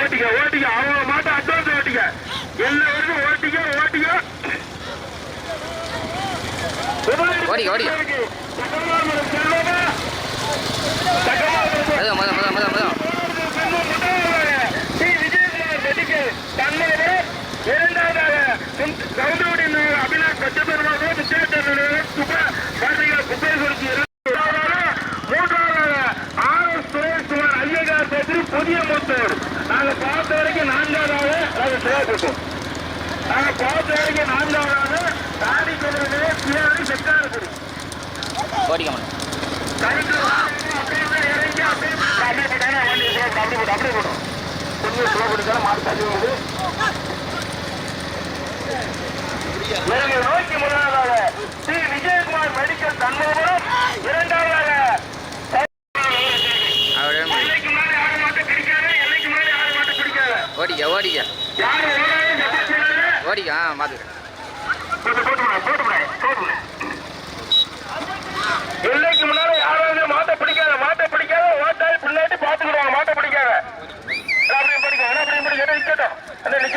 ஓட்டிக்க ஓட்டிக்க. அவங்க மாட்ட அட்வான்ஸ் ஓட்டிக்க. எல்லா வருதும் ஓட்டிக்க ஓட்டிக்க. மதுவா மதுவா மதுவா ஸ்ரீ விஜயகுமார் மெடிக்கல் தன்மகன் இரண்டாவதாக அபிலாஷ் பச்சபெருமாள் பேசி புதிய மூத்தூர் நாங்க பார்த்த வரைக்கும் நான்காவதாக நாங்க சிறப்பிப்போம் நாங்க பார்த்த வரைக்கும் நான்காவதாக தாடி கொள்வது பின்னாடி மாட்டோம் சைக்கிள் அப்படியே இறங்கி அப்படியே போட்டோம். கொஞ்சம் ஸ்லோ பண்ணிட்டாலும் ஓடிக்க ஓடிக்க. ஓடிக்க ஆ பார்த்துக்கிறேன் பிடிக்காத மாட்டை பிடிக்காத ஓட்டாய் பின்னாடி பாத்துக்கிடுவாங்க மாட்டை பிடிக்காத. அப்படியே